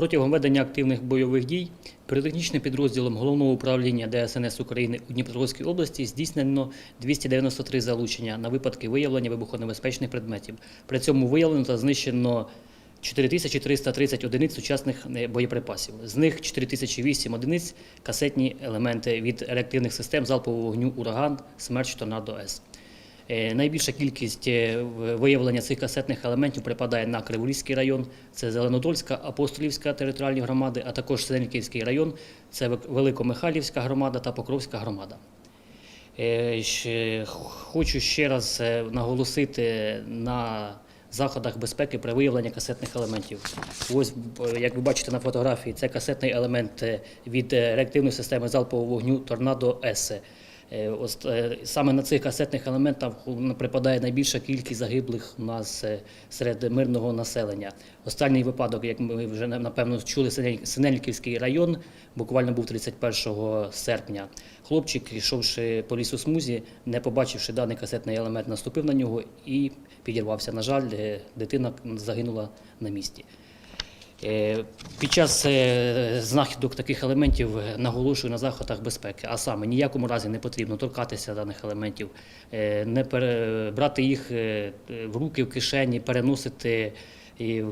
Протягом ведення активних бойових дій піротехнічним підрозділом Головного управління ДСНС України у Дніпропетровській області здійснено 293 залучення на випадки виявлення вибухонебезпечних предметів. При цьому виявлено та знищено 4330 одиниць сучасних е, боєприпасів. З них 4008 одиниць касетні елементи від реактивних систем залпового вогню Ураган, Смерч, Торнадо С. Е, Найбільша кількість е, виявлення цих касетних елементів припадає на Криворізький район, це Зеленодольська, Апостолівська територіальні громади, а також Синельниківський район, це Великомихайлівська громада та Покровська громада. Е, Хочу ще раз наголосити на заходах безпеки при виявленні касетних елементів. Ось, як ви бачите на фотографії, це касетний елемент від реактивної системи залпового вогню Торнадо С. Е, е, саме на цих касетних елементах припадає найбільша кількість загиблих у нас е, серед мирного населення. Останній випадок, як ми вже напевно чули, Синель- Синельниківський район, буквально був 31 серпня. Хлопчик, йшовши по лісу смузі, не побачивши даний касетний елемент, наступив на нього і підірвався. На жаль, дитина загинула на місці. Е, Під час е, знахідок таких елементів е, наголошую на заходах безпеки, а саме ніякому разі не потрібно торкатися даних елементів, не брати їх в руки, в кишені, переносити,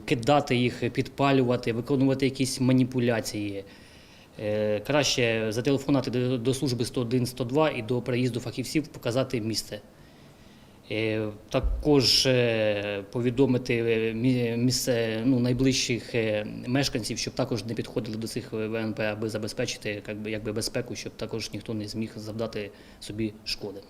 кидати їх, підпалювати, виконувати якісь маніпуляції. Краще зателефонувати до служби 101-102 і до приїзду фахівців показати місце. Е, Також е, повідомити е, місце ну, найближчих мешканців, щоб також не підходили до цих ВНП, аби забезпечити якби, якби, безпеку, щоб також ніхто не зміг завдати собі шкоди.